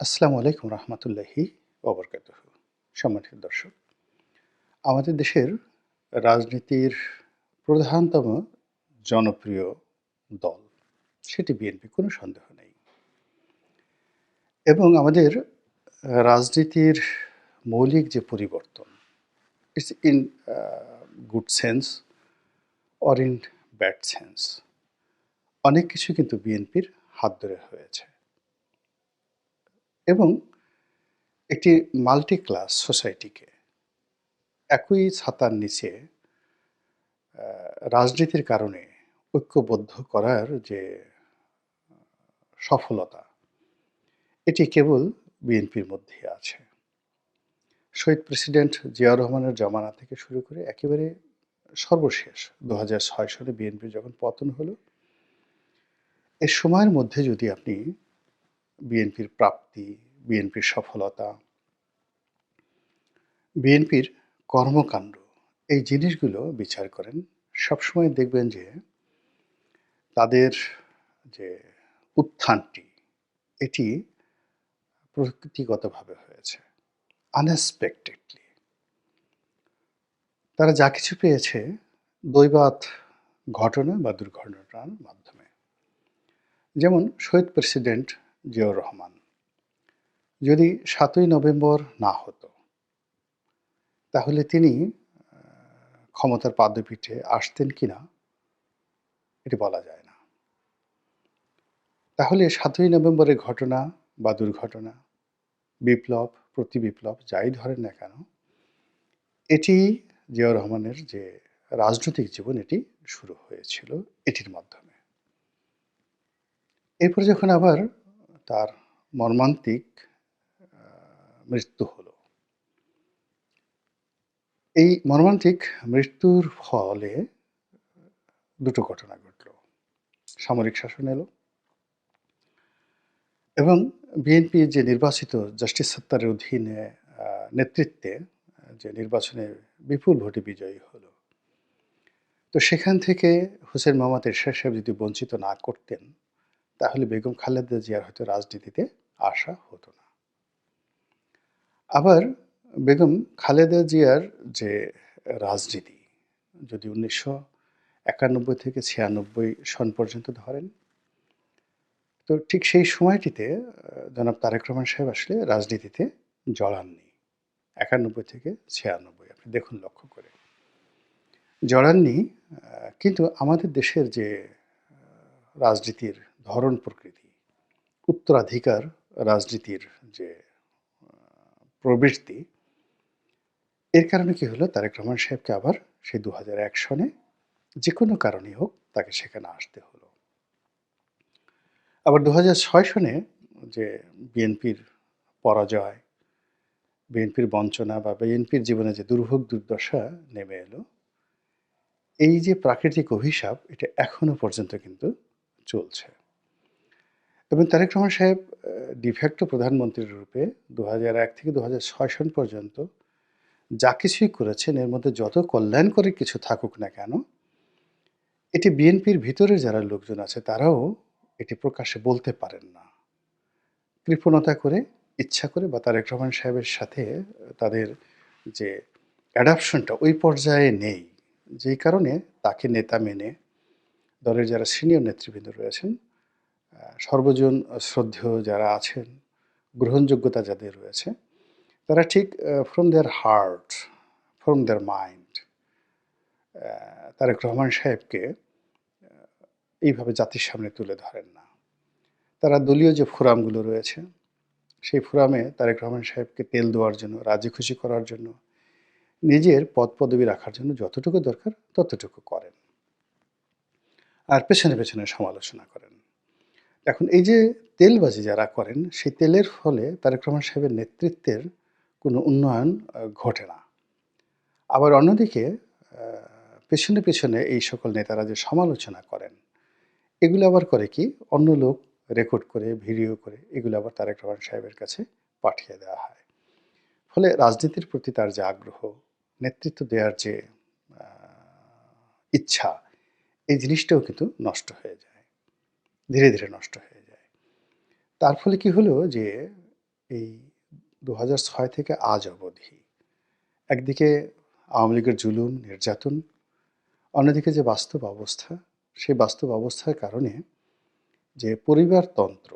আসসালামু আলাইকুম রহমতুল্লাহি ওবরকাত সম্মানিত দর্শক, আমাদের দেশের রাজনীতির প্রধানতম জনপ্রিয় দল সেটি বিএনপি, কোনো সন্দেহ নেই। এবং আমাদের রাজনীতির মৌলিক যে পরিবর্তন it's in good sense or in bad sense অনেক কিছু কিন্তু বিএনপির হাত ধরে হয়েছে। এবং একটি মাল্টি ক্লাস সোসাইটিকে একই ছাতার নিচে রাজনীতির কারণে ঐক্যবদ্ধ করার যে সফলতা, এটি কেবল বিএনপির মধ্যে আছে। শহীদ প্রেসিডেন্ট জিয়াউর রহমানের জমানা থেকে শুরু করে একেবারে সর্বশেষ দু সালে বিএনপির যখন পতন হলো, এ সময়ের মধ্যে যদি আপনি বিএনপির প্রাপ্তি, বিএনপির সফলতা, বিএনপির কর্মকাণ্ড, এই জিনিসগুলো বিচার করেন। সবসময় দেখবেন যে তাদের যে উত্থানটি, এটি প্রকৃতিগতভাবে হয়েছে আনএক্সপেক্টেডলি তারা যা কিছু পেয়েছে দৈবাত ঘটনা বা দুর্ঘটনার মাধ্যমে। যেমন শহীদ প্রেসিডেন্ট জিয়াউর রহমান। যদি সাতই নভেম্বর না হতো, তাহলে তিনি ক্ষমতার পাদপীঠে আসতেন কিনা এটি বলা যায় না। তাহলে সাতই নভেম্বরের ঘটনা বা দুর্ঘটনা, বিপ্লব, প্রতি বিপ্লব, যাই ধরেন না কেন, এটি জিয়াউর রহমানের যে রাজনৈতিক জীবন, এটি শুরু হয়েছিল এটির মাধ্যমে। এরপর যখন আবার তার মর্মান্তিক মৃত্যু হলো। এই মর্মান্তিক মৃত্যুর ফলে দুটো ঘটনা ঘটল। সামরিক শাসন এলো এবং বিএনপি যে নির্বাচিত জাস্টিস সত্তারের অধীনে নেতৃত্বে, যে নির্বাচনে বিপুল ভোটে বিজয়ী হলো, তো সেখান থেকে হোসেন মোহাম্মদ এরশাদ সাহেব যদি বঞ্চিত না করতেন তাহলে বেগম খালেদা জিয়ার হয়তো রাজনীতিতে আসা হতো না। আবার বেগম খালেদা জিয়ার যে রাজনীতি, যদি উনিশশো একানব্বই থেকে ছিয়ানব্বই সন পর্যন্ত ধরেন, তো ঠিক সেই সময়টিতে জনাব তারেক রহমান সাহেব আসলে রাজনীতিতে জড়াননি। একানব্বই থেকে ছিয়ানব্বই, আপনি দেখুন লক্ষ্য করে। জড়াননি কিন্তু আমাদের দেশের যে রাজনীতির ধরন প্রকৃতি। উত্তরাধিকার রাজনীতির যে প্রবৃত্তি, এর কারণে কি হলো? তারেক রহমান সাহেবকে আবার সেই দু হাজার এক সনে যে কোনো কারণেই হোক তাকে সেখানে আসতে হলো। আবার দু হাজার ছয় সনে যে বিএনপির পরাজয়, বিএনপির বঞ্চনা বা বিএনপির জীবনে যে দুর্ভোগ দুর্দশা নেমে এলো, এই যে প্রাকৃতিক অভিশাপ, এটা এখনও পর্যন্ত কিন্তু চলছে। এবং তারেক রহমান সাহেব ডিফ্যাক্টো প্রধানমন্ত্রীর রূপে দু এক থেকে দু সন পর্যন্ত যা কিছুই করেছেন, এর মধ্যে যত কল্যাণকরী কিছু থাকুক না কেন, এটি বিএনপির ভিতরে যারা লোকজন আছে, তারাও এটি প্রকাশ্যে বলতে পারেন না। কৃপণতা করে, ইচ্ছা করে বা তারেক রহমান সাহেবের সাথে, তাদের যে অ্যাডাপশনটা ওই পর্যায়ে নেই। যেই কারণে তাকে নেতা মেনে দলের যারা সিনিয়র নেতৃবৃন্দ রয়েছেন সর্বজন শ্রদ্ধেয় যারা আছেন, গ্রহণযোগ্যতা যাদের রয়েছে, তারা ঠিক from their heart from their mind Tarique Rahman সাহেবকে এইভাবে জাতির সামনে তুলে ধরেন না। তারা দলীয় যে ফোরামগুলো রয়েছে, সেই ফোরামে তারেক রহমান সাহেবকে তেল দেওয়ার জন্য, রাজি খুশি করার জন্য, নিজের পদ পদবি রাখার জন্য যতটুকু দরকার ততটুকু করেন। আর পেছনে পেছনে সমালোচনা করেন। এখন এই যে তেলবাজি যারা করেন, সেই তেলের ফলে তারেক রহমান সাহেবের নেতৃত্বের কোনো উন্নয়ন ঘটে না। আবার অন্যদিকে পেছনে পেছনে এই সকল নেতারা যে সমালোচনা করেন, এগুলো আবার করে কি? অন্য লোক রেকর্ড করে, ভিডিও করে, এগুলো আবার তারেক রহমান সাহেবের কাছে পাঠিয়ে দেওয়া হয়। ফলে রাজনীতির প্রতি তার যে আগ্রহ, নেতৃত্ব দেওয়ার যে ইচ্ছা, এই জিনিসটাও কিন্তু নষ্ট হয়ে যায়। ধীরে ধীরে নষ্ট হয়ে যায়। তার ফলে কি হলো যে, এই দু ছয় থেকে আজ অবধি একদিকে আওয়ামী লীগের জুলুম, নির্যাতন, অন্যদিকে যে বাস্তব অবস্থা, সেই বাস্তব অবস্থার কারণে যে পরিবারতন্ত্র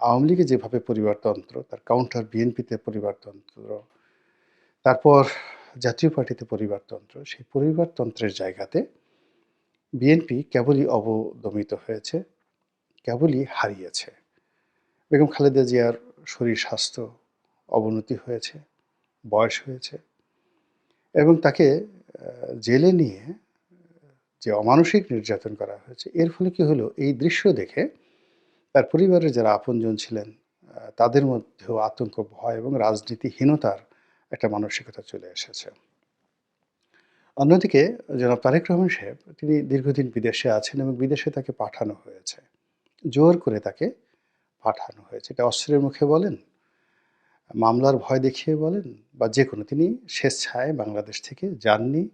আওয়ামী লীগে যেভাবে পরিবারতন্ত্র তার কাউন্টার বিএনপিতে পরিবারতন্ত্র তারপর জাতীয় পার্টিতে পরিবারতন্ত্র সেই পরিবারতন্ত্রের জায়গাতে বিএনপি কেবলই অবদমিত হয়েছে, কেবলই হারিয়েছে। বেগম খালেদা জিয়ার শরীর স্বাস্থ্য অবনতি হয়েছে, বয়স হয়েছে এবং তাকে জেলে নিয়ে যে অমানসিক নির্যাতন করা হয়েছে, এর ফলে কি হলো? এই দৃশ্য দেখে তার পরিবারের যারা আপনজন ছিলেন তাদের মধ্যেও আতঙ্ক, ভয় এবং রাজনীতিহীনতার একটা মানসিকতা চলে এসেছে। অন্যদিকে জনাব তারেক রহমান সাহেব, তিনি দীর্ঘদিন বিদেশে আছেন এবং বিদেশে তাকে পাঠানো হয়েছে। জোর করে তাকে পাঠানো হয়েছে। এটা অস্ত্রের মুখে বলেন, মামলার ভয় দেখিয়ে বলেন, বা যে কোনো, তিনি স্বেচ্ছায় বাংলাদেশ থেকে যাননি,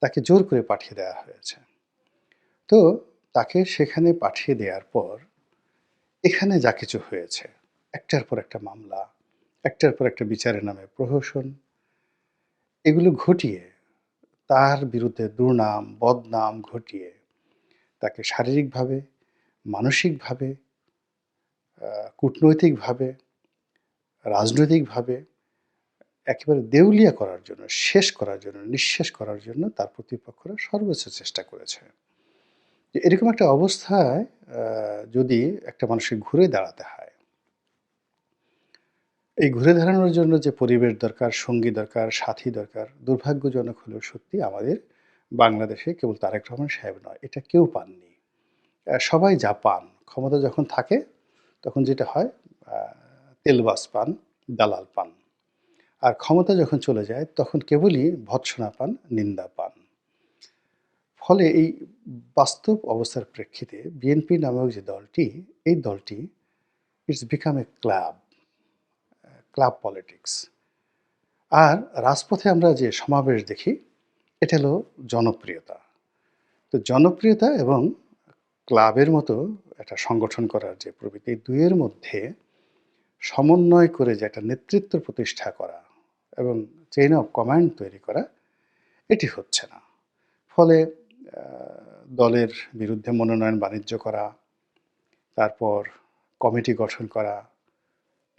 তাকে জোর করে পাঠিয়ে দেওয়া হয়েছে। তো তাকে সেখানে পাঠিয়ে দেওয়ার পর এখানে যা কিছু হয়েছে, একটার পর একটা মামলা, একটার পর একটা বিচারের নামে প্রহসন, এগুলো ঘটিয়ে তার বিরুদ্ধে দুর্নাম, বদনাম ঘটিয়ে তাকে শারীরিকভাবে, মানসিকভাবে কূটনৈতিকভাবে, রাজনৈতিকভাবে একেবারে দেউলিয়া করার জন্য, শেষ করার জন্য, নিঃশেষ করার জন্য তার প্রতিপক্ষরা সর্বোচ্চ চেষ্টা করেছে। এরকম একটা অবস্থায় যদি একটা মানুষকে ঘুরে দাঁড়াতে হয় এই ঘুরে দাঁড়ানোর জন্য যে পরিবেশ দরকার, সঙ্গী দরকার, সাথী দরকার, দুর্ভাগ্যজনক হলেও সত্যি আমাদের বাংলাদেশে কেবল তারেক রহমান সাহেব নয়, এটা কেউ পাননি। সবাই যা পান, ক্ষমতা যখন থাকে, তখন যেটা হয় তেলবাস পান, দালাল পান। আর ক্ষমতা যখন চলে যায়, তখন কেবলই ভৎসনা পান, নিন্দা পান। ফলে এই বাস্তব অবস্থার প্রেক্ষিতে বিএনপি নামক যে দলটি, এই দলটি it's become a club club politics. আর রাজপথে আমরা যে সমাবেশ দেখি, এটা হলো জনপ্রিয়তা। তো জনপ্রিয়তা এবং ক্লাবের মতো একটা সংগঠন করার যে প্রবৃত্তি, দুইয়ের মধ্যে সমন্বয় করে যে একটা নেতৃত্ব প্রতিষ্ঠা করা এবং চেইন অফ কমান্ড তৈরি করা, এটি হচ্ছে না। ফলে দলের বিরুদ্ধে মনোনয়ন বাণিজ্য করা, তারপর কমিটি গঠন করা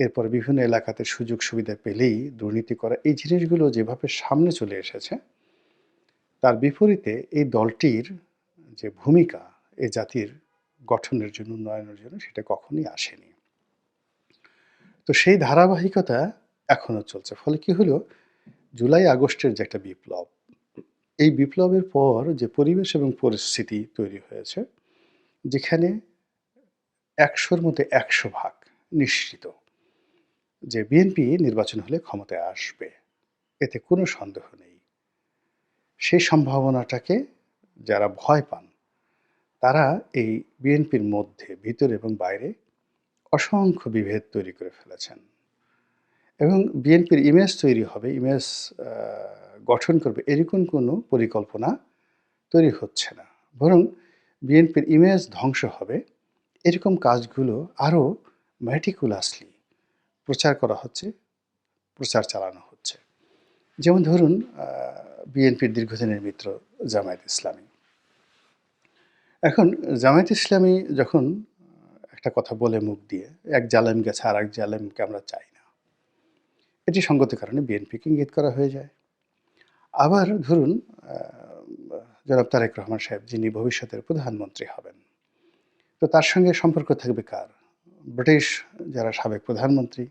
এরপর বিভিন্ন এলাকাতে সুযোগ সুবিধা পেলেই দুর্নীতি করা এই জিনিসগুলো যেভাবে সামনে চলে এসেছে, তার বিপরীতে এই দলটির যে ভূমিকা, এ জাতির গঠনের জন্য, উন্নয়নের জন্য সেটা কখনই আসেনি। তো সেই ধারাবাহিকতা এখনও চলছে। ফলে কি হলো? জুলাই আগস্টের যে একটা বিপ্লব, এই বিপ্লবের পর যে পরিবেশ এবং পরিস্থিতি তৈরি হয়েছে, যেখানে একশোর মধ্যে একশো ভাগ নিশ্চিত। যে বিএনপি নির্বাচন হলে ক্ষমতায় আসবে, এতে কোনো সন্দেহ নেই। সেই সম্ভাবনাটাকে যারা ভয় পান, তারা এই বিএনপির মধ্যে, ভিতরে এবং বাইরে অসংখ্য বিভেদ তৈরি করে ফেলেছেন। এবং বিএনপির ইমেজ তৈরি হবে, ইমেজ গঠন করবে এরকম কোনো পরিকল্পনা তৈরি হচ্ছে না। বরং বিএনপির ইমেজ ধ্বংস হবে, এরকম কাজগুলো আরও ম্যাটিকুলাসলি প্রচার করা হচ্ছে, প্রচার চালানো হচ্ছে। যেমন ধরুন বিএনপির দীর্ঘদিনের মিত্র জামায়াত ইসলামী। এখন জামায়াত ইসলামী যখন একটা কথা বলে মুখ দিয়ে, এক জালেম গেছে আর এক জালেমকে আমরা চাই না। এটি সঙ্গত কারণে বিএনপিকে ইঙ্গিত করা হয়ে যায়। আবার ধরুন জনাব তারেক রহমান সাহেব, যিনি ভবিষ্যতের প্রধানমন্ত্রী হবেন, তো তার সঙ্গে সম্পর্ক থাকবে কার? ব্রিটিশ যারা সাবেক প্রধানমন্ত্রী,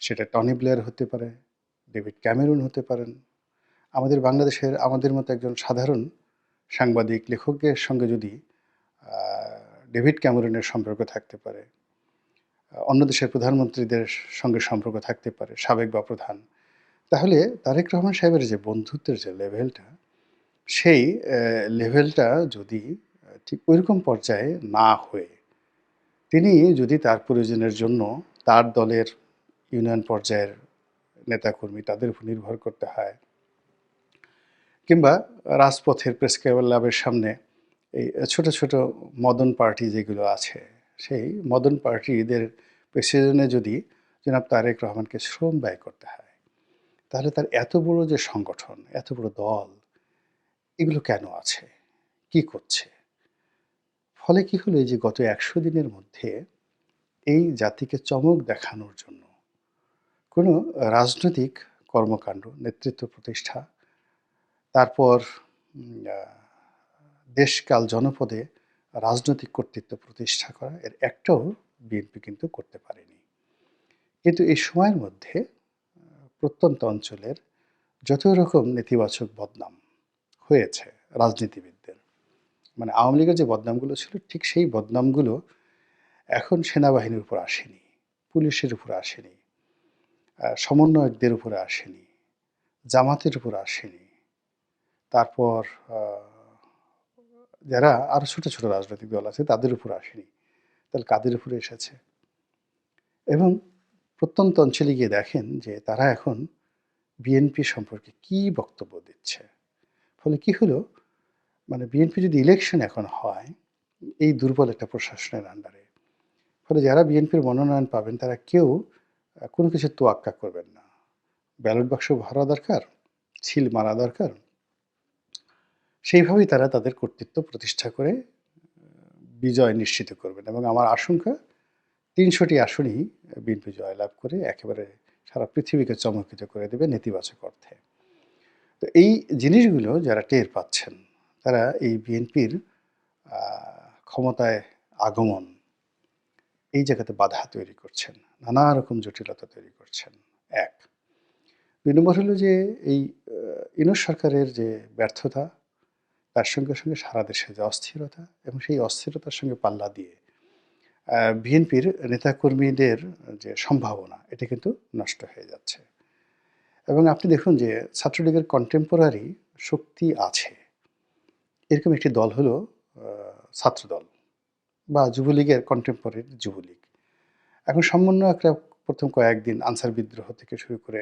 সেটা টনি ব্লেয়ার হতে পারে, ডেভিড ক্যামেরুন হতে পারেন। আমাদের বাংলাদেশের, আমাদের মতো একজন সাধারণ সাংবাদিক, লেখকের সঙ্গে যদি ডেভিড ক্যামেরুনের সম্পর্ক থাকতে পারে, অন্য দেশের প্রধানমন্ত্রীদের সঙ্গে সম্পর্ক থাকতে পারে, সাবেক বা প্রধান, তাহলে তারেক রহমান সাহেবের যে বন্ধুত্বের যে লেভেলটা, সেই লেভেলটা যদি ঠিক ওইরকম পর্যায়ে না হয়ে তিনি যদি তার প্রয়োজনের জন্য তার দলের ইউনিয়ন পর্যায়ের নেতাকর্মী তাদের উপর নির্ভর করতে হয়, কিংবা রাজপথের প্রেস ক্লাবের সামনে এই ছোট ছোট মদন পার্টি যেগুলো আছে, সেই মদন পার্টিদের প্রেসিডেন্টে যদি জনাব তারেক রহমানকে শ্রম ব্যয় করতে হয়, তাহলে তার এত বড় যে সংগঠন, এত বড় দল, এগুলো কেন আছে? কি করছে? ফলে কি হলো? যে গত একশো দিনের মধ্যে এই জাতিকে চমক দেখানোর জন্য কোনো রাজনৈতিক কর্মকাণ্ড, নেতৃত্ব প্রতিষ্ঠা, তারপর দেশকাল জনপদে রাজনৈতিক কর্তৃত্ব প্রতিষ্ঠা করা, এর একটাও বিএনপি কিন্তু করতে পারেনি। কিন্তু এই সময়ের মধ্যে প্রত্যন্ত অঞ্চলের যত রকম নেতিবাচক বদনাম হয়েছে রাজনীতিবিদদের মানে আওয়ামী লীগের যে বদনামগুলো ছিল, ঠিক সেই বদনামগুলো এখন সেনাবাহিনীর উপর আসেনি, পুলিশের উপর আসেনি সমন্বয়কদের উপরে আসেনি, জামাতের উপর আসেনি। তারপর যারা আরও ছোট ছোট রাজনৈতিক দল আছে, তাদের উপর আসেনি। তাহলে কাদের উপরে এসেছে? এবং প্রত্যন্ত অঞ্চলে গিয়ে দেখেন যে তারা এখন বিএনপি সম্পর্কে কি বক্তব্য দিচ্ছে। ফলে কি হলো? মানে বিএনপি যদি ইলেকশন এখন হয়, এই দুর্বল একটা প্রশাসনের আন্ডারে ফলে যারা বিএনপির মনোনয়ন পাবেন, তারা কেউ কোনো কিছু তোয়াক্কা করবেন না। ব্যালট বাক্স ভরা দরকার, ছিল মারা দরকার। সেইভাবেই তারা তাদের কর্তৃত্ব প্রতিষ্ঠা করে, বিজয় নিশ্চিত করবেন। এবং আমার আশঙ্কা, তিনশোটি আসনই বিএনপি জয়লাভ করে একেবারে সারা পৃথিবীকে চমকিত করে দেবে নেতিবাচক অর্থে। তো এই জিনিসগুলো যারা টের পাচ্ছেন তারা এই বিএনপির ক্ষমতায় আগমন, এই জায়গাতে বাধা তৈরি করছেন, নানা রকম জটিলতা তৈরি করছেন। এক, দুই নম্বর হলো যে এই ইউনূস সরকারের যে ব্যর্থতা, তার সঙ্গে সঙ্গে সারা দেশে যে অস্থিরতা এবং সেই অস্থিরতার সঙ্গে পাল্লা দিয়ে বিএনপির নেতাকর্মীদের যে সম্ভাবনা, এটা কিন্তু নষ্ট হয়ে যাচ্ছে। এবং আপনি দেখুন যে ছাত্রলীগের কন্টেম্পোরারি শক্তি আছে। এরকম একটি দল হলো ছাত্রদল বা যুবলীগের কন্টেম্পোরারি যুবলীগ। এখন সমন্বয়করা প্রথম কয়েকদিন আনসার বিদ্রোহ থেকে শুরু করে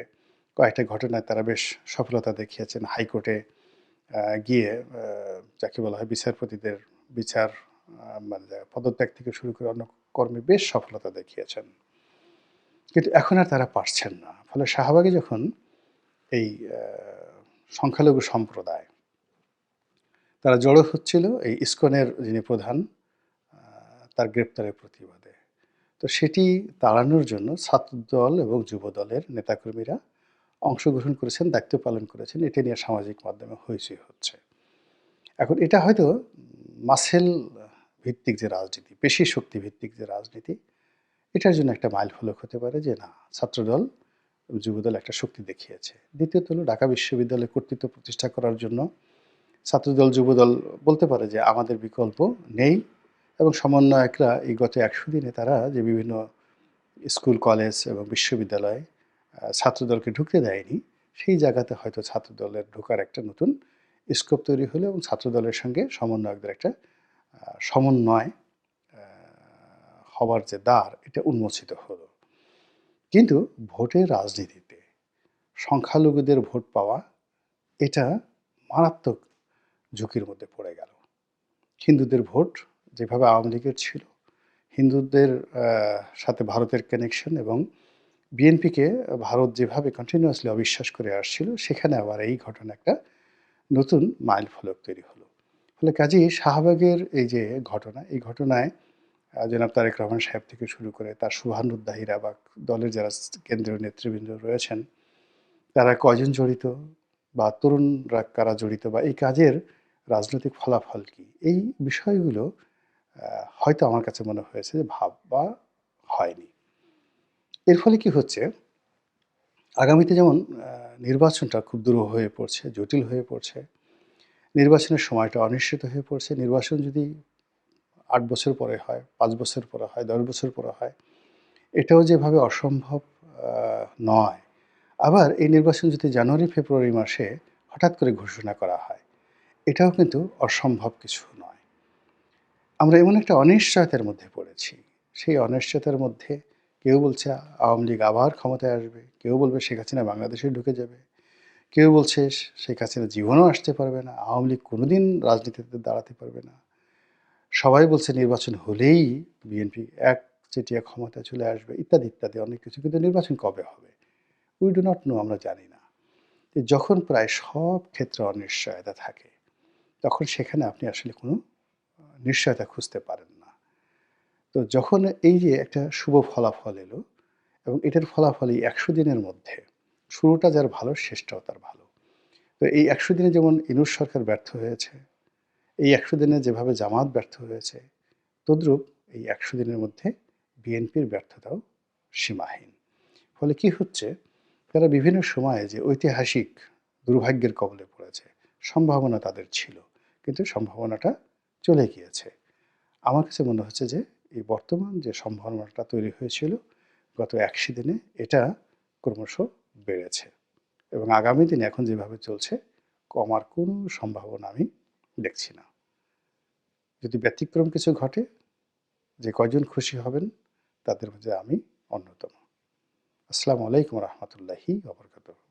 কয়েকটা ঘটনায় তারা বেশ সফলতা দেখিয়েছেন হাইকোর্টে গিয়ে যাকে বলা হয় বিচারপতিদের বিচার মানে পদত্যাগ থেকে শুরু করে অন্য কর্মে বেশ সফলতা দেখিয়েছেন। কিন্তু এখন আর তারা পারছেন না। ফলে শাহবাগে যখন এই সংখ্যালঘু সম্প্রদায় তারা জড়ো হচ্ছিল এই ইস্কনের যিনি প্রধান তার গ্রেপ্তারের প্রতিবাদে। তো সেটি তাড়ানোর জন্য ছাত্রদল এবং যুবদলের নেতাকর্মীরা অংশগ্রহণ করেছেন, দায়িত্ব পালন করেছেন। এটা নিয়ে সামাজিক মাধ্যমে হইচই হচ্ছে। এখন এটা হয়তো মাসেল ভিত্তিক যে রাজনীতি, পেশি শক্তি ভিত্তিক যে রাজনীতি, এটার জন্য একটা মাইল ফলক হতে পারে যে না, ছাত্রদল যুবদল একটা শক্তি দেখিয়েছে। দ্বিতীয়ত হলো ঢাকা বিশ্ববিদ্যালয়ে কর্তৃত্ব প্রতিষ্ঠা করার জন্য ছাত্রদল, যুবদল বলতে পারে যে আমাদের বিকল্প নেই এবং সমন্বয়করা এই গত একশো দিনে তারা যে বিভিন্ন স্কুল, কলেজ এবং বিশ্ববিদ্যালয়ে ছাত্রদলকে ঢুকতে দেয়নি, সেই জায়গাতে হয়তো ছাত্রদলের ঢোকার একটা নতুন স্কোপ তৈরি হলো এবং ছাত্রদলের সঙ্গে সমন্বয়কদের একটা সমন্বয় হওয়ার যে দ্বার, এটা উন্মোচিত হলো। কিন্তু ভোটের রাজনীতিতে সংখ্যালঘুদের ভোট পাওয়া, এটা মারাত্মক ঝুঁকির মধ্যে পড়ে গেল। হিন্দুদের ভোট যেভাবে আওয়ামী লীগের ছিল, হিন্দুদের সাথে ভারতের কানেকশন এবং বিএনপিকে ভারত যেভাবে কন্টিনিউয়াসলি অবিশ্বাস করে আসছিল, সেখানে আবার এই ঘটনা একটা নতুন মাইল ফলক তৈরি হলো। ফলে কাজেই শাহবাগের এই যে ঘটনা, এই ঘটনায় জনাব তারেক রহমান সাহেব থেকে শুরু করে তার শুভানুদ্দাহীরা বা দলের যারা কেন্দ্রীয় নেতৃবৃন্দ রয়েছেন, তারা কয়জন জড়িত বা তরুণরা কারা জড়িত বা এই কাজের রাজনৈতিক ফলাফল কি? এই বিষয়গুলো হয়তো আমার কাছে মনে হয়েছে যে ভাববা হয়নি। এর ফলে কি হচ্ছে? আগামীতে যেমন নির্বাচনটা খুব দূর হয়ে পড়ছে, জটিল হয়ে পড়ছে, নির্বাচনের সময়টা অনিশ্চিত হয়ে পড়ছে, নির্বাচন যদি আট বছর পরে হয়, পাঁচ বছর পরে হয়, দশ বছর পরে হয়, এটাও যেভাবে অসম্ভব নয়। আবার এই নির্বাচন যদি জানুয়ারি, ফেব্রুয়ারি মাসে হঠাৎ করে ঘোষণা করা হয় এটাও কিন্তু অসম্ভব কিছু নয়। আমরা এমন একটা অনিশ্চয়তার মধ্যে পড়েছি। সেই অনিশ্চয়তার মধ্যে কেউ বলছে আওয়ামী লীগ আবার ক্ষমতায় আসবে, কেউ বলবে শেখ হাসিনা বাংলাদেশে ঢুকে যাবে, কেউ বলছে শেখ হাসিনা জীবনও আসতে পারবে না, আওয়ামী লীগ কোনোদিন রাজনীতিতে দাঁড়াতে পারবে না। সবাই বলছে নির্বাচন হলেই বিএনপি এক চেটিয়া ক্ষমতায় চলে আসবে, ইত্যাদি ইত্যাদি, অনেক কিছু। কিন্তু নির্বাচন কবে হবে? উই ডু নট নো আমরা জানি না। যখন প্রায় সব ক্ষেত্রে অনিশ্চয়তা থাকে তখন সেখানে আপনি আসলে কোনো নিশ্চয়তা খুঁজতে পারেন না। তো যখন এই যে একটা শুভ ফলাফল এলো এবং এটার ফলাফল এই একশো দিনের মধ্যে, শুরুটা যার ভালো, শেষটাও তার ভালো। তো এই একশো দিনে যেমন ইনুস সরকার ব্যর্থ হয়েছে, এই একশো দিনে যেভাবে জামাত ব্যর্থ হয়েছে, তদ্রূপ এই একশো দিনের মধ্যে বিএনপির ব্যর্থতাও সীমাহীন। ফলে কি হচ্ছে, তারা বিভিন্ন সময়ে যে ঐতিহাসিক দুর্ভাগ্যের কবলে পড়েছে, সম্ভাবনা তাদের ছিল। কিন্তু সম্ভাবনাটা চলে গিয়েছে। আমার কাছে মনে হচ্ছে যে, এই বর্তমান যে সম্ভাবনাটা তৈরি হয়েছিল গত একশো দিনে, এটা ক্রমশ বেড়েছে। এবং আগামী দিনে এখন যেভাবে চলছে কমার কোনো সম্ভাবনা আমি দেখছি না। যদি ব্যতিক্রম কিছু ঘটে, যে কয়জন খুশি হবেন, তাদের মধ্যে আমি অন্যতম। আসসালামু আলাইকুম রহমতুল্লাহি ওবরকাতুহ